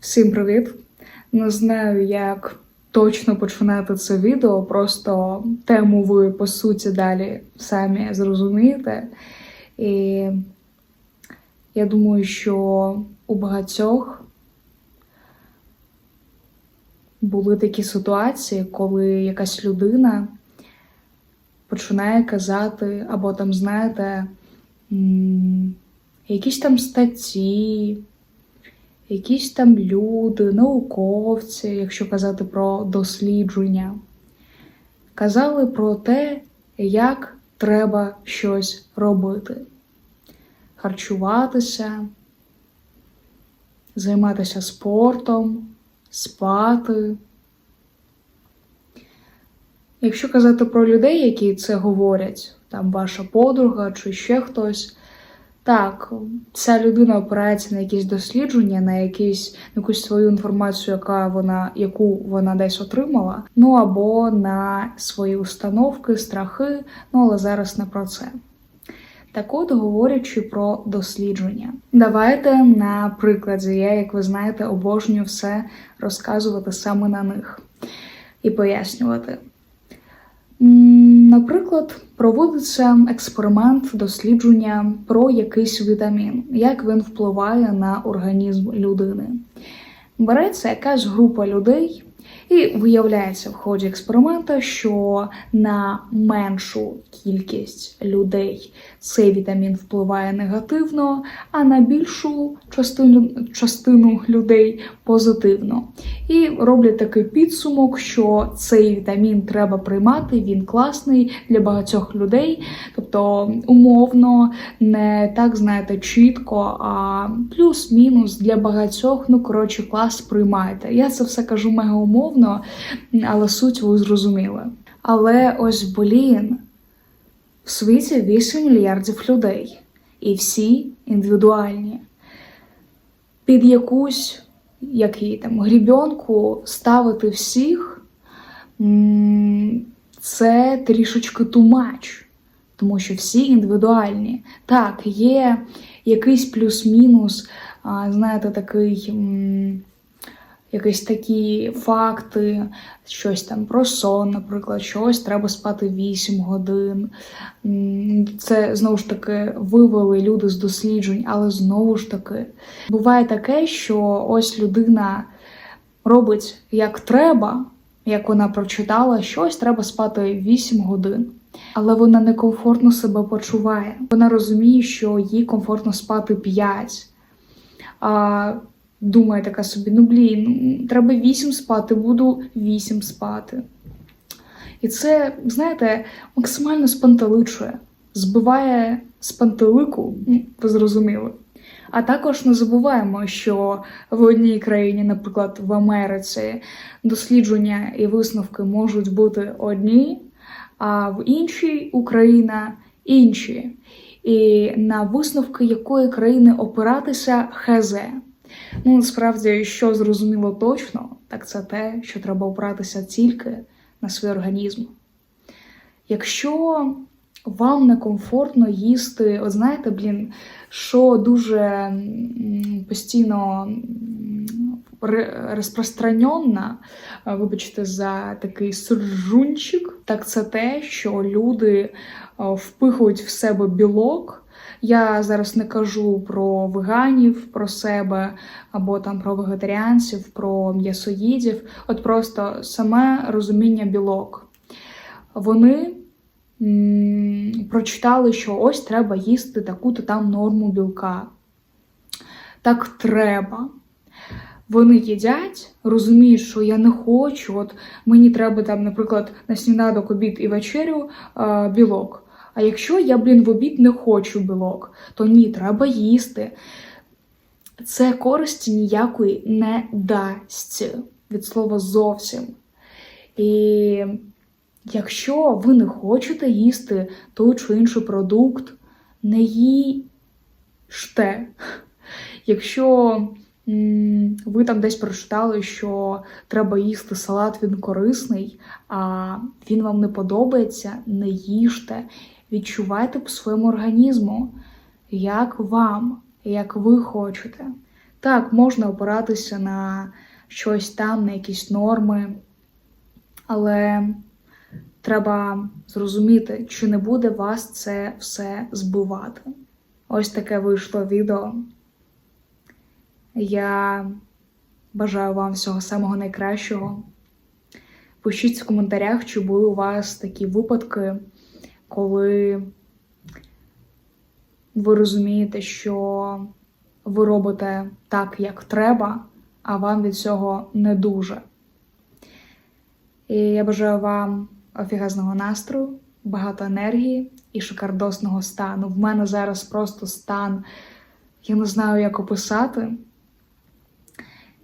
Всім привіт! Не знаю, як точно починати це відео, просто тему ви по суті далі самі зрозумієте. І я думаю, що у багатьох були такі ситуації, коли якась людина починає казати, або там, знаєте, якісь там статті якісь там люди, науковці, якщо казати про дослідження, казали про те, як треба щось робити, харчуватися, займатися спортом, спати. Якщо казати про людей, які це говорять, там ваша подруга чи ще хтось, так, ця людина опирається на якісь дослідження, на якісь на якусь свою інформацію, яка вона, яку вона десь отримала, ну або на свої установки, страхи, ну але зараз не про це. Так от, говорячи про дослідження, давайте на прикладі. Я, як ви знаєте, обожнюю все розказувати саме на них і пояснювати. Наприклад, проводиться експеримент дослідження про якийсь вітамін, як він впливає на організм людини. Береться якась група людей, і виявляється в ході експерименту, що на меншу кількість людей цей вітамін впливає негативно, а на більшу частину, частину людей позитивно. І роблять такий підсумок, що цей вітамін треба приймати, він класний для багатьох людей, тобто умовно, не так знаєте, чітко, а плюс-мінус для багатьох, ну коротше, клас приймайте. Я це все кажу мега умовно, але суть ви зрозуміли. Але ось блін, в світі 8 мільярдів людей, і всі індивідуальні. Під якусь як її там грібенку ставити всіх, це трішечки тумач, тому що всі індивідуальні. Так, є якийсь плюс-мінус, знаєте, такий. Якісь такі факти, щось там про сон, наприклад, щось треба спати 8 годин. Це знову ж таки вивели люди з досліджень, але знову ж таки буває таке, що ось людина робить як треба, як вона прочитала щось, треба спати 8 годин. Але вона некомфортно себе почуває. Вона розуміє, що їй комфортно спати 5. А думає така собі: ну блін, треба 8 спати, буду 8 спати. І це, знаєте, максимально спантеличує, збиває з пантелику, ну, ви зрозуміли. А також не забуваємо, що в одній країні, наприклад, в Америці, дослідження і висновки можуть бути одні, а в іншій Україна інші. І на висновки якої країни опиратися ХЗ. Ну, насправді, що зрозуміло точно, так це те, що треба опиратися тільки на свій організм. Якщо вам некомфортно їсти, от знаєте, блін, що дуже постійно розпространенно, е, вибачте, за такий суржунчик, так це те, що люди е, впихують в себе білок. Я зараз не кажу про веганів, про себе, або там про вегетаріанців, про м'ясоїдів, от просто саме розуміння білок. Вони прочитали, що ось треба їсти таку-то там норму білка. Так треба. Вони їдять, розуміють, що я не хочу. От мені треба там, наприклад, на сніданок, обід і вечерю е, білок. А якщо я, блін, в обід не хочу білок, то ні, треба їсти. Це користі ніякої не дасть від слова зовсім. І якщо ви не хочете їсти той чи інший продукт, не їжте. Якщо ви там десь прочитали, що треба їсти салат, він корисний, а він вам не подобається, не їжте. Відчувайте по своєму організму, як вам, як ви хочете. Так, можна опиратися на щось там, на якісь норми, але треба зрозуміти, чи не буде вас це все збивати. Ось таке вийшло відео. Я бажаю вам всього самого найкращого. Пишіть в коментарях, чи були у вас такі випадки, коли ви розумієте, що ви робите так, як треба, а вам від цього не дуже. І я бажаю вам офігезного настрою, багато енергії і шикардосного стану. В мене зараз просто стан, я не знаю, як описати.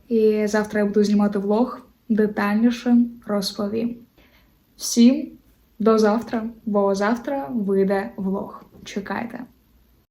І завтра я буду знімати влог детальніше розповім. Всім до завтра, бо завтра вийде влог. Чекайте.